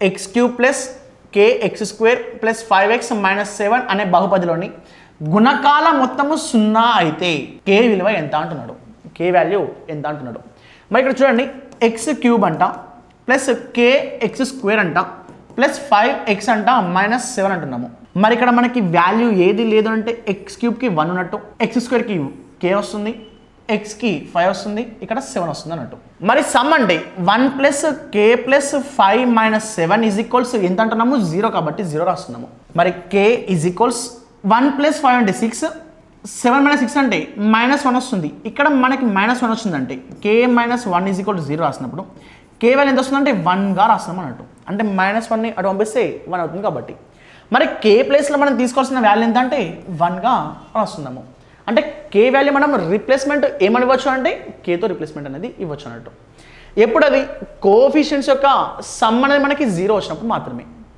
X cube plus k x square plus five x minus seven అనే బహుపదిలోని గుణకాల మొత్తము సున్నా అయితే కే విలువ ఎంత అంటున్నాడు? కే వాల్యూ ఎంత అంటున్నాడు? మరి ఇక్కడ చూడండి ఎక్స్ క్యూబ్ అంట ప్లస్ కే ఎక్స్ స్క్వేర్ అంట ప్లస్ ఫైవ్ ఎక్స్ అంట మైనస్ సెవెన్ అంటున్నాము. మరి ఇక్కడ మనకి వాల్యూ ఏది లేదు అంటే ఎక్స్ క్యూబ్కి వన్ ఉన్నట్టు ఎక్స్ స్క్వేర్కి కే వస్తుంది. ఎక్స్కి ఫైవ్ వస్తుంది ఇక్కడ సెవెన్ వస్తుంది అన్నట్టు. మరి సమ్ అంటే one plus k plus five minus seven is equals ఎంత అంటున్నాము? జీరో కాబట్టి జీరో రాస్తున్నాము. మరి k is equals one plus five అంటే సిక్స్ సెవెన్ మైనస్ సిక్స్ అంటే మైనస్ వన్ వస్తుంది. ఇక్కడ మనకి మైనస్ వన్ వచ్చిందంటే k minus one is equal zero రాసినప్పుడు కే వాల్యూ ఎంత వస్తుందంటే వన్గా రాస్తున్నాం అన్నట్టు. అంటే మైనస్ వన్ని అటు పంపిస్తే వన్ అవుతుంది కాబట్టి. మరి కే ప్లేస్లో మనం తీసుకోవాల్సిన వాల్యూ ఎంత అంటే వన్గా రాస్తున్నాము. అంటే కే వాల్యూ మనం రిప్లేస్మెంట్ ఏమని ఇవ్వచ్చు అంటే కేతో రిప్లేస్మెంట్ అనేది ఇవ్వచ్చు అన్నట్టు. ఎప్పుడు అది కోఫిషియన్స్ యొక్క సమ్ అనేది మనకి జీరో వచ్చినప్పుడు మాత్రమే.